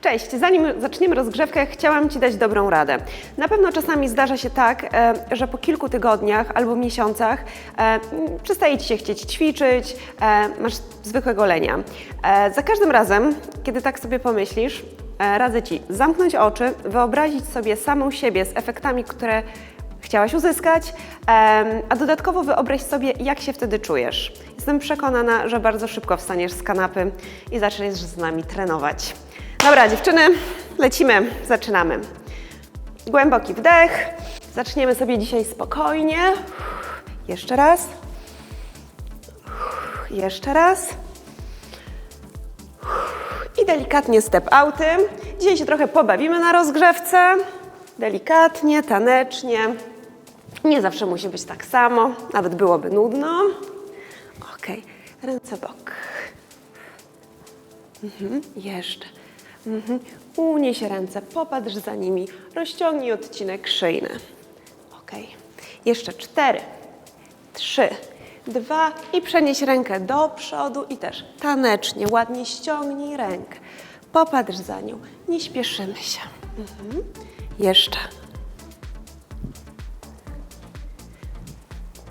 Cześć, zanim zaczniemy rozgrzewkę, chciałam Ci dać dobrą radę. Na pewno czasami zdarza się tak, e, że po kilku tygodniach albo miesiącach e, przestaje Ci się chcieć ćwiczyć, e, masz zwykłego lenia. Za każdym razem, kiedy tak sobie pomyślisz, radzę Ci zamknąć oczy, wyobrazić sobie samą siebie z efektami, które chciałaś uzyskać, a dodatkowo wyobraź sobie, jak się wtedy czujesz. Jestem przekonana, że bardzo szybko wstaniesz z kanapy i zaczniesz z nami trenować. Dobra, dziewczyny, lecimy, zaczynamy. Głęboki wdech. Zaczniemy sobie dzisiaj spokojnie. Jeszcze raz. Jeszcze raz. I delikatnie step outy. Dzisiaj się trochę pobawimy na rozgrzewce. Delikatnie, tanecznie. Nie zawsze musi być tak samo, nawet byłoby nudno. Ok, ręce bok. Mhm, jeszcze. Mhm. Unieś ręce, popatrz za nimi, rozciągnij odcinek szyjny. Ok, jeszcze cztery, trzy, dwa i przenieś rękę do przodu i też tanecznie, ładnie ściągnij rękę. Popatrz za nią, nie śpieszymy się. Mhm. Jeszcze.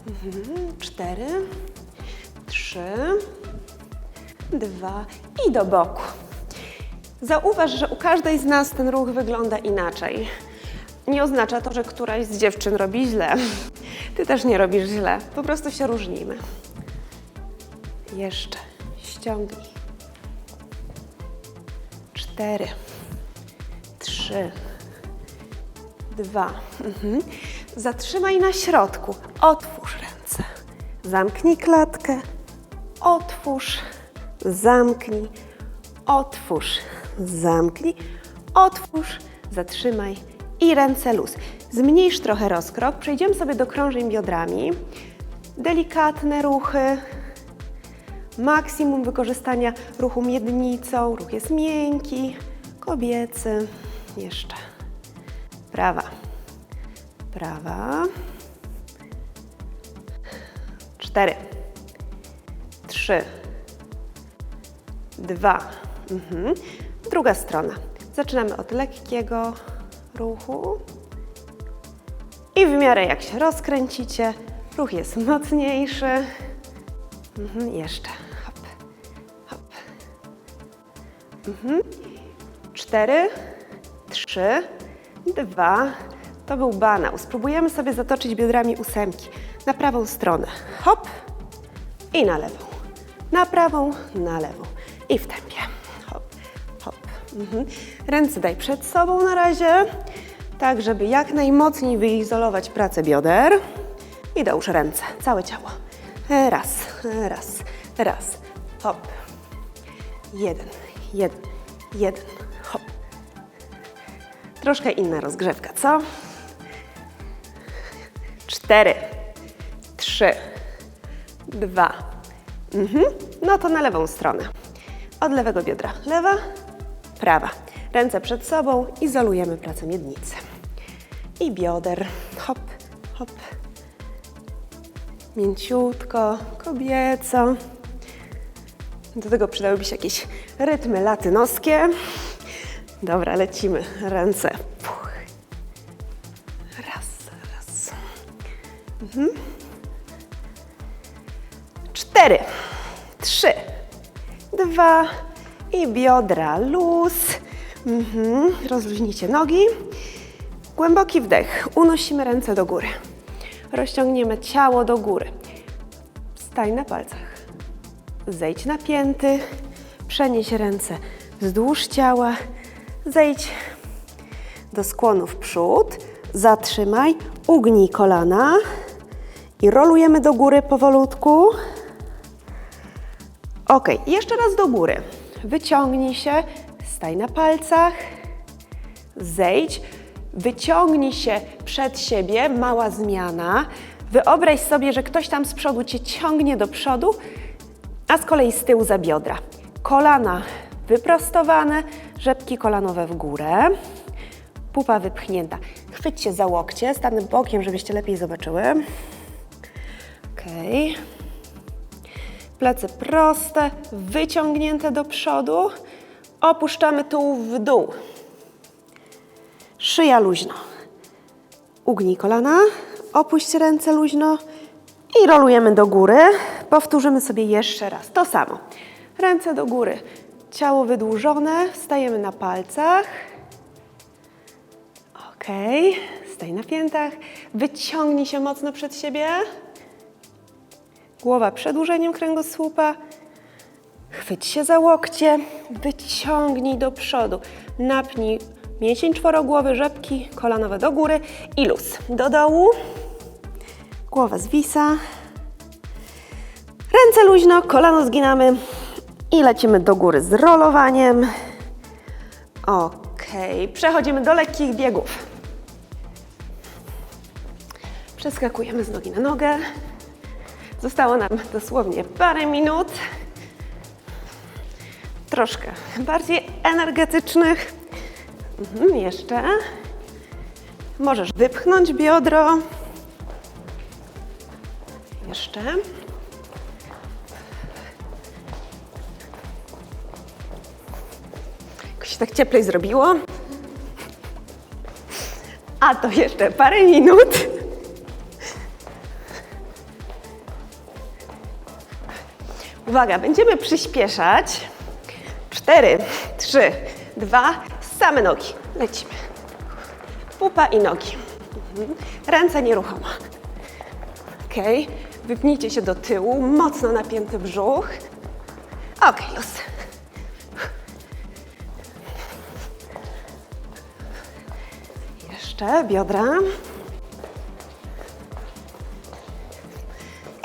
Mhm. Cztery, trzy, dwa i do boku. Zauważ, że u każdej z nas ten ruch wygląda inaczej. Nie oznacza to, że któraś z dziewczyn robi źle. Ty też nie robisz źle, po prostu się różnimy. Jeszcze. Ściągnij. Cztery. Trzy. Dwa. Mhm. Zatrzymaj na środku. Otwórz ręce. Zamknij klatkę. Otwórz. Zamknij. Otwórz. Zamknij. Otwórz. Zatrzymaj. I ręce luz. Zmniejsz trochę rozkrok. Przejdziemy sobie do krążeń biodrami. Delikatne ruchy. Maksimum wykorzystania ruchu miednicą. Ruch jest miękki, kobiecy. Jeszcze. Prawa. Prawa. Cztery. Trzy. Dwa. Mhm. Druga strona. Zaczynamy od lekkiego ruchu. I w miarę jak się rozkręcicie, ruch jest mocniejszy. Mhm. Jeszcze. Hop. Hop. Mhm. Cztery. Trzy. Dwa. To był banał. Spróbujemy sobie zatoczyć biodrami ósemki na prawą stronę. Hop i na lewą. Na prawą, na lewą. I w tempie. Mhm. Ręce daj przed sobą na razie, tak żeby jak najmocniej wyizolować pracę bioder. I dołóż ręce, całe ciało. Raz, raz, raz. Hop. Jeden, jeden, jeden. Hop. Troszkę inna rozgrzewka, co? Cztery, trzy, dwa. Mhm. No to na lewą stronę. Od lewego biodra. Lewa, prawa. Ręce przed sobą, izolujemy pracę miednicy. I bioder. Hop, hop. Mięciutko, kobieco. Do tego przydałyby się jakieś rytmy latynoskie. Dobra, lecimy. Ręce. Puch. Raz, raz. Mhm. Cztery, trzy, dwa i biodra luz. Mhm. Rozluźnijcie nogi. Głęboki wdech. Unosimy ręce do góry. Rozciągniemy ciało do góry. Stań na palcach. Zejdź na pięty. Przenieś ręce wzdłuż ciała. Zejdź do skłonu w przód. Zatrzymaj. Ugnij kolana. I rolujemy do góry powolutku. Ok, jeszcze raz do góry. Wyciągnij się, staj na palcach, zejdź, wyciągnij się przed siebie, mała zmiana. Wyobraź sobie, że ktoś tam z przodu cię ciągnie do przodu, a z kolei z tyłu za biodra. Kolana wyprostowane, rzepki kolanowe w górę, pupa wypchnięta. Chwyćcie za łokcie, stanę bokiem, żebyście lepiej zobaczyły. Okej. Plecy proste, wyciągnięte do przodu. Opuszczamy tułów w dół. Szyja luźno. Ugnij kolana, opuść ręce luźno i rolujemy do góry. Powtórzymy sobie jeszcze raz. To samo. Ręce do góry, ciało wydłużone, stajemy na palcach. Ok, staj na piętach. Wyciągnij się mocno przed siebie. Głowa przedłużeniem kręgosłupa. Chwyć się za łokcie, wyciągnij do przodu. Napnij mięsień czworogłowy, rzepki kolanowe do góry i luz. Do dołu. Głowa zwisa. Ręce luźno, kolano zginamy i lecimy do góry z rolowaniem. Ok, przechodzimy do lekkich biegów. Przeskakujemy z nogi na nogę. Zostało nam dosłownie parę minut. Troszkę bardziej energetycznych. Mhm, jeszcze. Możesz wypchnąć biodro. Jeszcze. Jakoś się tak cieplej zrobiło. A to jeszcze parę minut. Uwaga, będziemy przyspieszać. Cztery, trzy, dwa, same nogi. Lecimy. Pupa i nogi. Mhm. Ręce nieruchomo. Ok, wypnijcie się do tyłu, mocno napięty brzuch. Ok, luz. Jeszcze biodra.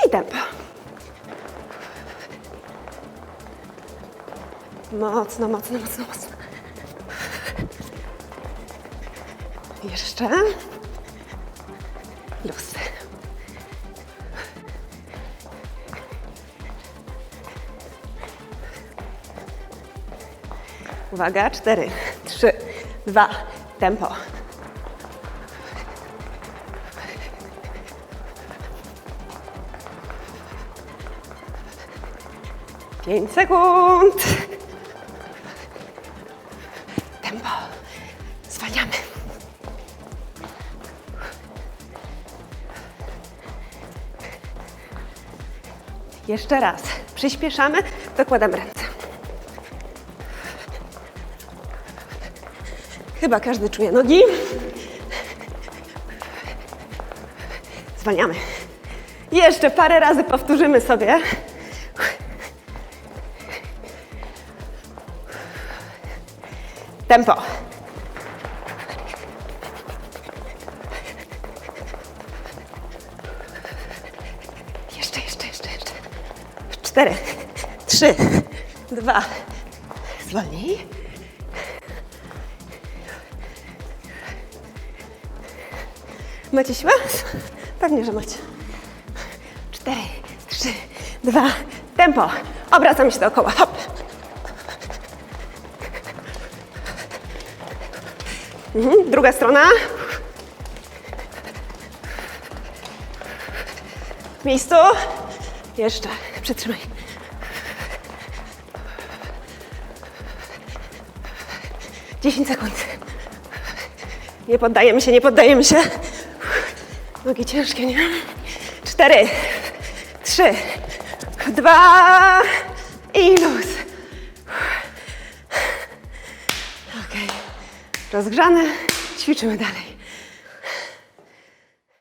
I tempo. Mocno, mocno, mocno, mocno. Jeszcze. Luz. Uwaga, cztery, trzy, dwa, tempo. Pięć sekund. Jeszcze raz. Przyspieszamy, dokładamy ręce. Chyba każdy czuje nogi. Zwalniamy. Jeszcze parę razy powtórzymy sobie. Tempo. Cztery, trzy, dwa. Zwolnij. Macie siłę? Pewnie, że macie. Cztery, trzy, dwa. Tempo. Obracam się dookoła. Hop. Mhm, druga strona. W miejscu. Jeszcze. Przytrzymaj. Dziesięć sekund. Nie poddajemy się, nie poddajemy się. Nogi ciężkie, nie? Cztery, trzy, dwa i luz. Okej. Rozgrzane, ćwiczymy dalej.